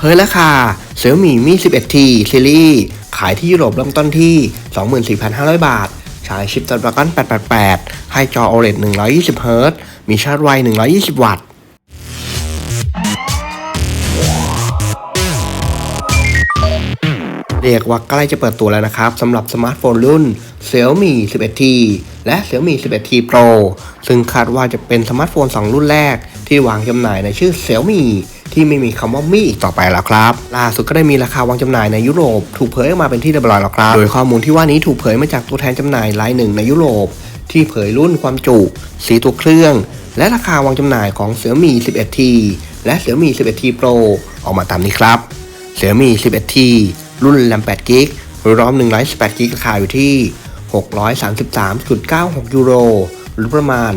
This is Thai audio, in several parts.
เผยราคา Xiaomi Mi 11T ซีรีส์ขายที่ยุโรปเริ่มต้นที่ 24,500 บาท ใช้ชิป Snapdragon 888 ให้จอ OLED 120 Hz มีชาร์จไว 120 วัตต์ เรียกว่าใกล้จะเปิดตัวแล้วนะครับสำหรับสมาร์ทโฟนรุ่น Xiaomi 11T และ Xiaomi 11T Pro ซึ่งคาดว่าจะเป็นสมาร์ทโฟน 2 รุ่นแรกที่วางจำหน่ายในชื่อ Xiaomi ที่ไม่มีคำว่ามีอีกต่อไปแล้วครับล่าสุดก็ได้มีราคาวางจำหน่ายในยุโรป ถูกเผยออกมาเป็นที่เรียบร้อยแล้วครับ โดยข้อมูลที่ว่านี้ถูกเผยมาจากตัวแทนจำหน่ายรายหนึ่งในยุโรป ที่เผยรุ่นความจุ สีตัวเครื่อง และราคาวางจำหน่ายของ Xiaomi 11T และ Xiaomi 11T Pro ออกมาตามนี้ครับ Xiaomi 11T รุ่นแรม8กิกรอม118กิกราคาอยู่ที่ 633.96 ยูโร หรือประมาณ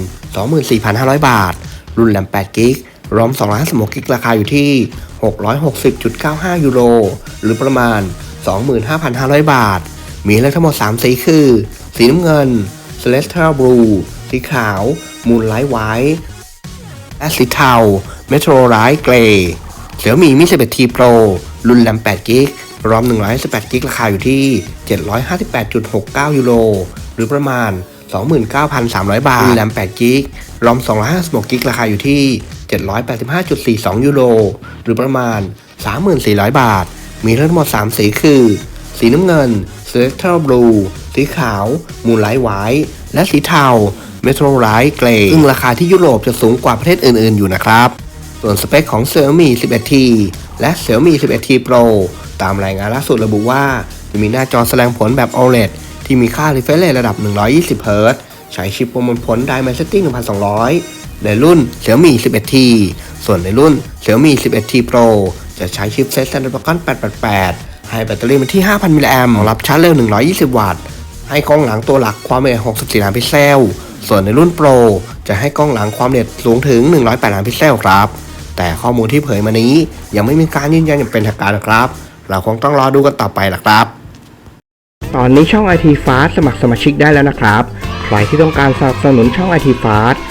24,500 บาท รุ่นแรม8กิก รอม256กิกราคาอยู่ที่ 660.95 ยูโร หรือประมาณ 25,500 บาท มีเลือกทั้งหมด 3 สีคือ สีน้ำเงิน Celestial Blue สีขาว Moonlight White และสีเทา Metro Light Grey Xiaomi Mi 11T Pro รุ่นแรม8กิกรอม118กิกราคาอยู่ที่ 758.69 ยูโร หรือประมาณ 29,300 บาทรุ่นแรม8กิกรอม256กิกราคาอยู่ที่ 785.42 ยูโร หรือประมาณ 3,400 บาท มีทั้งหมด 3 สีคือ สีน้ำเงิน Celestial Blue สีขาว Moonlight White และสีเทา Metro Light Grey ซึ่งราคาที่ยุโรปจะสูงกว่าประเทศอื่น ๆ อยู่นะครับ ส่วนสเปคของ Xiaomi 11T และ Xiaomi 11T Pro ตามรายงานล่าสุดระบุว่า จะมีหน้าจอแสดงผลแบบ OLED ที่มีค่า refresh rate ระดับ 120 Hz ใช้ชิปประมวลผล Dimensity 1200 ในรุ่น Xiaomi 11T ส่วนในรุ่น Xiaomi 11T Pro จะใช้ชิปเซ็ต Snapdragon 888 ให้แบตเตอรี่มันที่ 5,000 มิลลิแอมป์รองรับชาร์จเร็ว 120 วัตต์ ให้กล้องหลังตัวหลักความละเอียด 64 ล้านพิกเซล ส่วนในรุ่น Pro จะให้กล้องหลังความละเอียดสูงถึง 108 ล้านพิกเซลครับ แต่ข้อมูลที่เผยมานี้ยังไม่มีการยืนยันอย่างเป็นทางการนะครับ เราคงต้องรอดูกันต่อไปล่ะครับตอนนี้ช่อง IT Fast สสมัครสมาชิกได้แล้วนะครับ ใครที่ต้องการสนับสนุนช่อง IT Fast เ